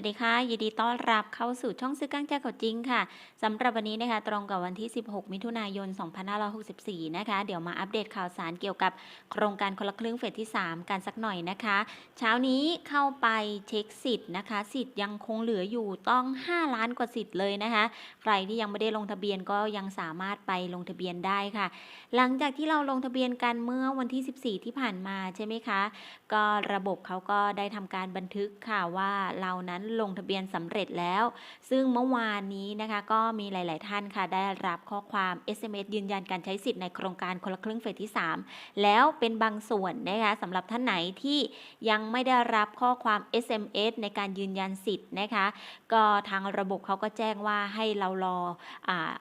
วัสดีค่ะ ยินดีต้อนรับเข้าสู่ช่องซื้อกลางใจเขาจริงค่ะสำหรับวันนี้นะคะ ตรงกับวันที่ 16 มิถุนายน 2564 นะคะ เดี๋ยวมาอัปเดตข่าวสารเกี่ยวกับโครงการคนละครึ่งเฟสที่ 3 กันสักหน่อยนะคะ เช้านี้เข้าไปเช็คสิทธิ์นะคะ สิทธิ์ยังคงเหลืออยู่ต้อง 5 ล้านกว่าสิทธิ์เลยนะคะ ใครที่ยังไม่ได้ลงทะเบียนก็ยังสามารถไปลงทะเบียนได้ค่ะ หลังจากที่เราลงทะเบียนกันเมื่อวันที่ 14 ที่ผ่านมาใช่ไหมคะ ก็ระบบเขาก็ได้ทำการบันทึกค่ะว่าเรานั้นลงทะเบียนสำเร็จแล้ว ซึ่งเมื่อวานนี้นะคะก็มีหลาย ๆ ท่านค่ะได้รับข้อความ SMS ยืนยันการใช้สิทธิ์ในโครงการคนละครึ่งเฟสที่ 3 แล้วเป็นบางส่วนนะคะสำหรับท่านไหนที่ยังไม่ได้รับข้อความ SMS ในการยืนยันสิทธิ์นะคะ ก็ทางระบบเขาก็แจ้งว่าให้เรารออ่า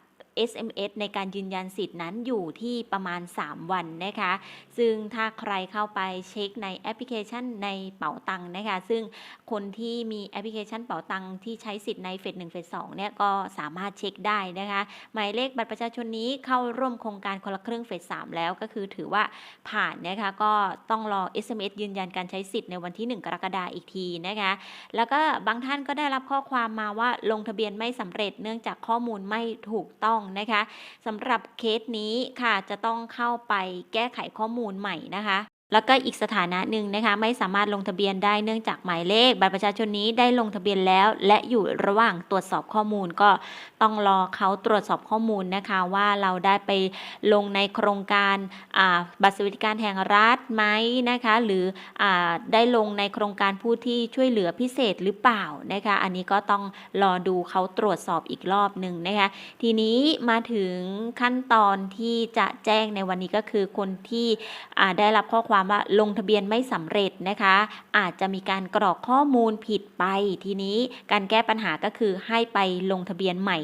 SMS ในการยืนยันสิทธิ์นั้นอยู่ที่ประมาณ 3 วันนะคะ ซึ่งถ้าใครเข้าไปเช็คในแอปพลิเคชันในเป๋าตังค์นะคะ ซึ่งคนที่มีแอปพลิเคชันเป๋าตังค์ที่ใช้สิทธิ์ในเฟส1เฟส2เนี่ยก็สามารถเช็คได้นะคะ หมายเลขบัตรประชาชนนี้เข้าร่วมโครงการคนละครึ่งเฟส3แล้วก็คือถือว่าผ่านนะคะก็ต้องรอ SMS ยืนยันการใช้สิทธิ์ในวันที่ 1 กรกฎาคมอีกทีนะคะ แล้วก็บางท่านก็ได้รับข้อความมาว่าลงทะเบียนไม่สำเร็จเนื่องจากข้อมูลไม่ถูกต้องนะคะสำหรับเคสนี้ค่ะจะต้องเข้าไปแก้ไขข้อมูลใหม่นะคะ แล้วก็อีกสถานะหนึ่งนะคะไม่สามารถลงทะเบียนได้เนื่องจากหมายเลขบัตรประชาชนนี้ได้ลงทะเบียนแล้ว และอยู่ระหว่างตรวจสอบข้อมูลก็ต้องรอเขาตรวจสอบข้อมูลนะคะว่าเราได้ไปลงในโครงการอ่าบัตรสวัสดิการแห่งรัฐไหมนะคะหรืออาได้ลงในโครงการผู้ที่ช่วยเหลือพิเศษหรือเปล่านะคะอันนี้ก็ต้องรอดูเขาตรวจสอบอีกรอบหนึ่งนะคะทีนี้มาถึงขั้นตอนที่จะแจ้งในวันนี้ก็คือคนที่อ่าได้รับข้อความความว่าลงทะเบียนไม่สำเร็จนะคะ อาจจะมีการกรอกข้อมูลผิดไป ทีนี้การแก้ปัญหาก็คือให้ไปลงทะเบียนใหม่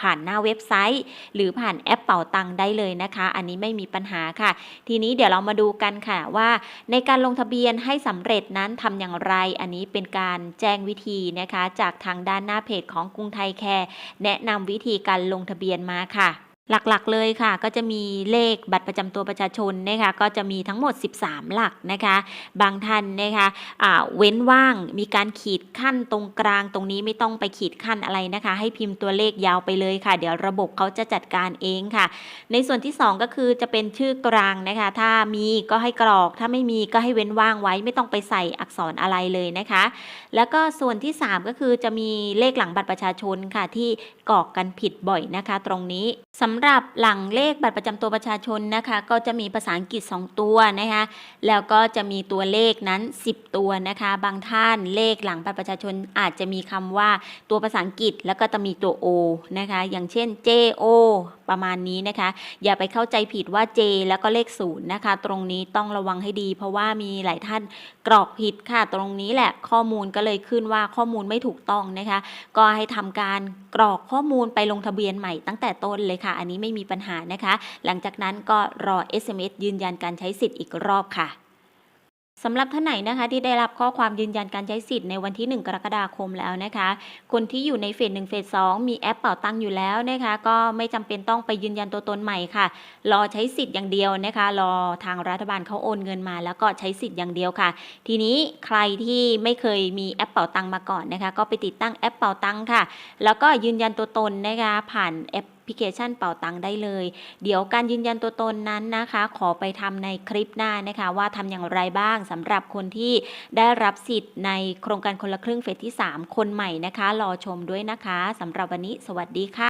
ผ่านหน้าเว็บไซต์ หรือผ่านแอปเป่าตังได้เลยนะคะ อันนี้ไม่มีปัญหาค่ะ ทีนี้เดี๋ยวเรามาดูกันค่ะว่า ในการลงทะเบียนให้สำเร็จนั้นทำอย่างไร อันนี้เป็นการแจ้งวิธีนะคะ จากทางด้านหน้าเพจของกรุงไทยแคร์แนะนำวิธีการลงทะเบียนมาค่ะ หลักๆเลยค่ะ ก็จะมีเลขบัตรประจำตัวประชาชนนะคะก็จะมีทั้งหมด 13 หลักนะคะ บางท่านนะคะอ่าเว้นว่างมีการขีดขั้นตรงกลางตรงนี้ไม่ต้องไปขีดขั้นอะไรนะคะ ให้พิมพ์ตัวเลขยาวไปเลยค่ะ เดี๋ยวระบบเขาจะจัดการเองค่ะ ในส่วนที่ 2 ก็คือจะเป็นชื่อกลางนะคะ ถ้ามีก็ให้กรอก ถ้าไม่มีก็ให้เว้นว่างไว้ ไม่ต้องไปใส่อักษรอะไรเลยนะคะ แล้วก็ส่วนที่ 3 ก็คือจะมีเลขหลังบัตรประชาชนค่ะที่กรอกกันผิดบ่อยนะคะ ตรงนี้สำหรับหลังเลขบัตรประจำตัวประชาชนนะคะ ก็จะมีภาษาอังกฤษ 2 ตัวนะคะ แล้วก็จะมีตัวเลขนั้น 10 ตัวนะคะ บางท่านเลขหลังบัตรประชาชนอาจจะมีคำว่าตัวภาษาอังกฤษแล้วก็จะมีตัว O นะคะ อย่างเช่น J O ประมาณนี้นะคะ อย่าไปเข้าใจผิดว่า J แล้วก็เลขศูนย์นะคะ ตรงนี้ต้องระวังให้ดี เพราะว่ามีหลายท่านกรอกผิดค่ะ ตรงนี้แหละข้อมูลก็เลยขึ้นว่าข้อมูลไม่ถูกต้องนะคะ ก็ให้ทำการกรอกข้อมูลไปลงทะเบียนใหม่ตั้งแต่ต้นเลยค่ะอันนี้ไม่มีปัญหานะคะ หลังจากนั้นก็รอ SMS ยืนยันการใช้สิทธิ์อีกรอบค่ะสำหรับท่านไหนนะคะที่ได้รับข้อความยืนยันการใช้สิทธิ์ในวันที่ 1 กรกฎาคมแล้วนะคะ คนที่อยู่ในเฟส1เฟส2มีแอปเป่าตังอยู่แล้วนะคะ ก็ไม่จำเป็นต้องไปยืนยันตัวตนใหม่ค่ะ รอใช้สิทธิ์อย่างเดียวนะคะ รอทางรัฐบาลเขาโอนเงินมา แล้วก็ใช้สิทธิ์อย่างเดียวค่ะ ทีนี้ใครที่ไม่เคยมีแอปเป่าตังมาก่อนนะคะ ก็ไปติดตั้งแอปเป่าตังค่ะ แล้วก็ยืนยันตัวตนนะคะผ่านแอป พลิเคชันเป่าตังได้เลย เดี๋ยวการยืนยันตัวตนนั้นนะคะ ขอไปทำในคลิปหน้านะคะ ว่าทำอย่างไรบ้างสำหรับคนที่ได้รับสิทธิ์ในโครงการคนละครึ่งเฟสที่ 3 คนใหม่นะคะ รอชมด้วยนะคะสำหรับวันนี้สวัสดีค่ะ